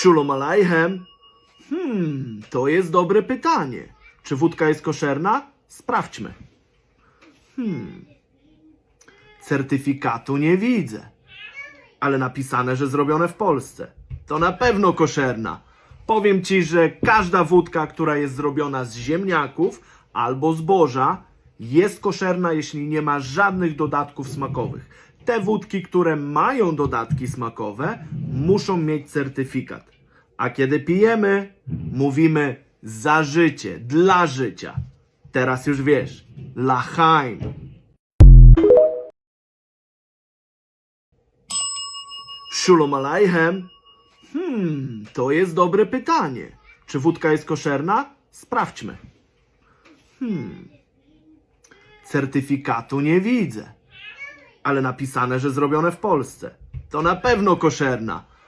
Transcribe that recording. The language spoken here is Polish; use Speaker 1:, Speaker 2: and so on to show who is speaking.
Speaker 1: Szulom alejhem. Hmm, to jest dobre pytanie. Czy wódka jest koszerna? Sprawdźmy. Hmm. Certyfikatu nie widzę. Ale napisane, że zrobione w Polsce. To na pewno koszerna. Powiem ci, że każda wódka, która jest zrobiona z ziemniaków albo zboża, jest koszerna, jeśli nie ma żadnych dodatków smakowych. Te wódki, które mają dodatki smakowe, muszą mieć certyfikat. A kiedy pijemy, mówimy za życie, dla życia. Teraz już wiesz. Lachaim. Szulom alejhem. Hmm, to jest dobre pytanie. Czy wódka jest koszerna? Sprawdźmy. Hmm. Certyfikatu nie widzę. Ale napisane, że zrobione w Polsce. To na pewno koszerna.